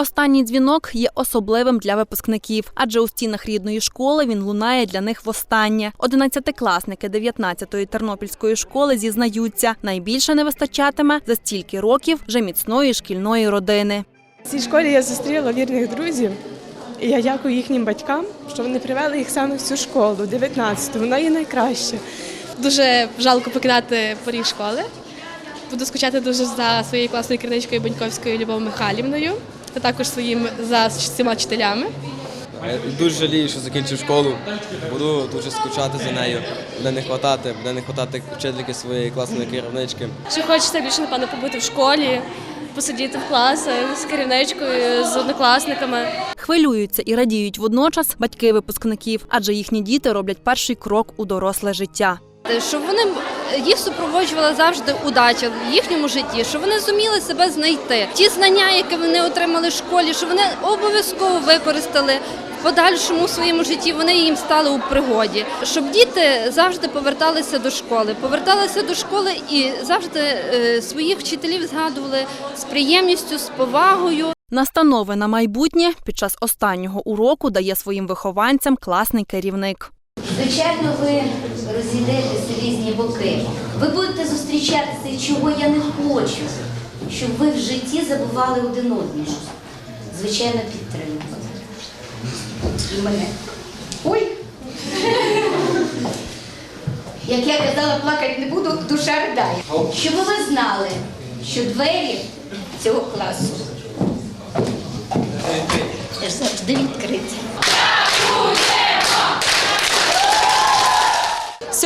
Останній дзвінок є особливим для випускників, адже у стінах рідної школи він лунає для них востаннє. Одинадцятикласники 19-ї тернопільської школи зізнаються, найбільше не вистачатиме за стільки років вже міцної шкільної родини. В цій школі я зустріла вірних друзів, і я дякую їхнім батькам, що вони привели їх саме в цю школу, 19-ту. Вона є найкраща. Дуже жалко покидати поріг школи. Буду скучати дуже за своєю класною керівничкою Боньковською Любов Михайлівною, та також своїм за всіма вчителями. Дуже жалію, що закінчив школу. Буду дуже скучати за нею. Буде не хватати, буде не хватати вчительки своєї класної керівнички. Ще хочеться більше, напевно, побути в школі, посидіти в класах з керівничкою, з однокласниками. Хвилюються і радіють водночас батьки випускників, адже їхні діти роблять перший крок у доросле життя. щоб вони їх супроводжувала завжди удача в їхньому житті, щоб вони зуміли себе знайти. Ті знання, які вони отримали в школі, щоб вони обов'язково використали. В подальшому своєму житті вони їм стали у пригоді, щоб діти завжди поверталися до школи, поверталися до школи і завжди е, своїх вчителів згадували з приємністю, з повагою. Настанови на майбутнє під час останнього уроку дає своїм вихованцям класний керівник. Звичайно, ви розійдетеся різні боки. Ви будете зустрічатися, чого я не хочу, щоб ви в житті забували один одного. Звичайно, підтримувати. І мене. Ой! Як я казала, плакати не буду, душа ридає. Щоб ви знали, що двері цього класу завжди відкриті.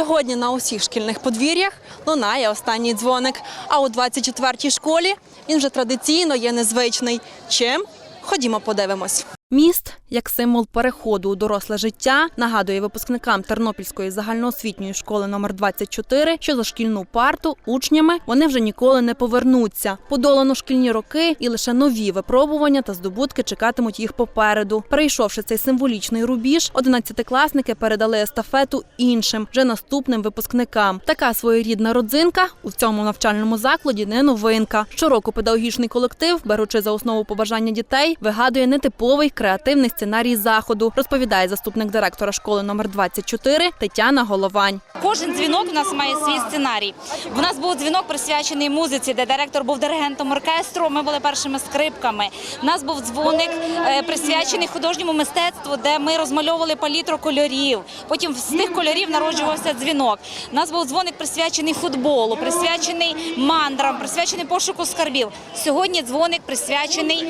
Сьогодні на усіх шкільних подвір'ях лунає останній дзвоник. А у 24-й школі він вже традиційно є незвичний. Чим? Ходімо, подивимось. Міст як символ переходу у доросле життя нагадує випускникам Тернопільської загальноосвітньої школи номер 24, що за шкільну парту учнями вони вже ніколи не повернуться. Подолано шкільні роки, і лише нові випробування та здобутки чекатимуть їх попереду. Перейшовши цей символічний рубіж, одинадцятикласники передали естафету іншим, вже наступним випускникам. Така своєрідна родзинка у цьому навчальному закладі не новинка. Щороку педагогічний колектив, беручи за основу побажання дітей, вигадує нетиповий креативний сценарій заходу, розповідає заступник директора школи номер 24 Тетяна Головань. Кожен дзвінок у нас має свій сценарій. У нас був дзвінок присвячений музиці, де директор був диригентом оркестру. Ми були першими скрипками. У нас був дзвоник е, присвячений художньому мистецтву, де ми розмальовували палітру кольорів. Потім з тих кольорів народжувався дзвінок. У нас був дзвоник присвячений футболу, присвячений мандрам, присвячений пошуку скарбів. Сьогодні дзвоник присвячений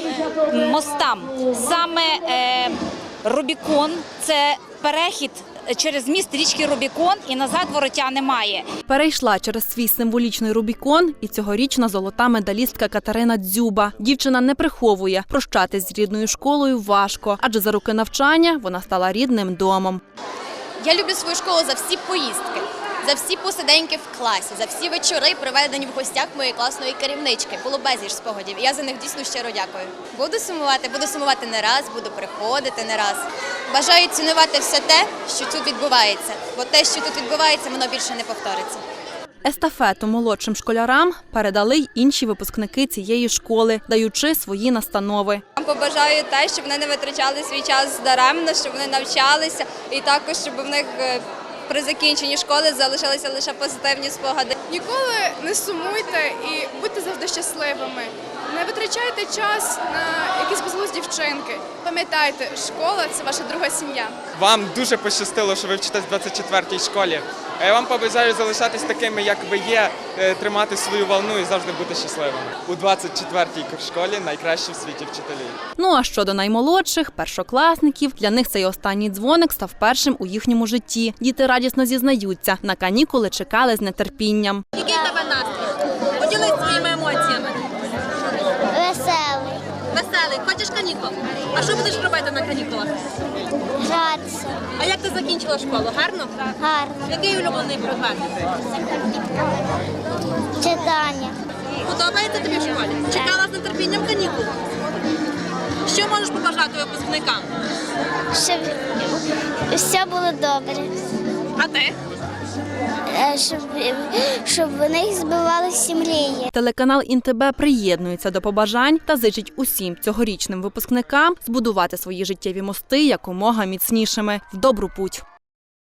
мостам. Саме е, Рубікон це перехід через міст річки Рубікон, і назад вороття немає. Перейшла через свій символічний Рубікон і цьогорічна золота медалістка Катерина Дзюба. Дівчина не приховує, прощатись з рідною школою важко, адже за роки навчання вона стала рідним домом. Я люблю свою школу за всі поїздки, за всі посиденьки в класі, за всі вечори, проведені в гостях моєї класної керівнички. Було безліч спогадів. Я за них дійсно щиро дякую. Буду сумувати, буду сумувати не раз, буду приходити не раз. Бажаю цінувати все те, що тут відбувається, бо те, що тут відбувається, воно більше не повториться. Естафету молодшим школярам передали й інші випускники цієї школи, даючи свої настанови. Побажаю те, щоб вони не витрачали свій час даремно, щоб вони навчалися, і також щоб в них е, при закінченні школи залишилися лише позитивні спогади. Ніколи не сумуйте і будьте завжди щасливими. Не витрачайте час на якісь безглузді вчинки. Пам'ятайте, школа це ваша друга сім'я. Вам дуже пощастило, що ви вчитесь в 24-й школі. А я вам побажаю залишатись такими, як ви є, е, тримати свою волну і завжди бути щасливими. У 24-й школі найкращі в світі вчителі. Ну а щодо наймолодших, першокласників, для них цей останній дзвоник став першим у їхньому житті. Діти радісно зізнаються, на канікули чекали з нетерпінням. Який тебе настрій? Поділись своїми емоціями. Веселий, хочеш канікул? А що будеш робити на канікулах? гратися, А як ти закінчила школу? Гарно? гарно, Який улюблений предмет? читання, Подобається тобі в школі? Чекала з нетерпінням канікул. Що можеш побажати випускникам? щоб все було добре. А ти? Е, щоб, щоб в них збивалися мрії. Телеканал «ІнТБ» приєднується до побажань та зичить усім цьогорічним випускникам збудувати свої життєві мости якомога міцнішими в добру путь.